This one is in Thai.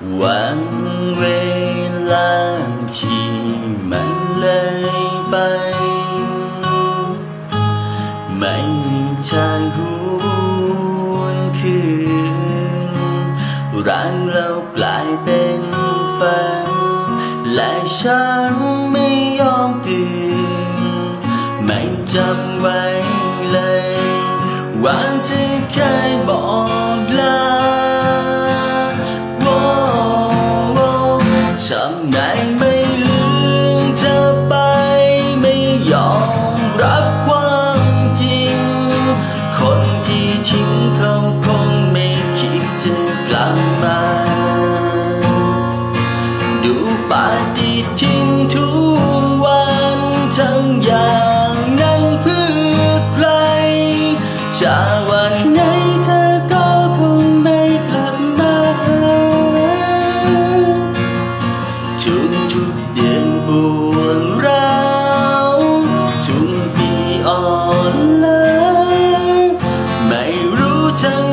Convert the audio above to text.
วันเวลาที่มันเลยไป ไม่มีทางหวนคืนร่างเรากลายเป็นแฟนและฉันไม่ยอมตื่น ไม่จำไว้เลยวัาที่เคยบอก จำไายไม่ลืมเธอไปไม่ยอมรับความจริง คนที่ทิ้งเขาคงไม่คิดจะกลับมา ดูปาฏิทินทุกวันทั้งอย่างนั้นเพื่อใครจะว่า ทุกเดือนปวดร้าวทุกปีอ่อนล้าไม่รู้ทั้ง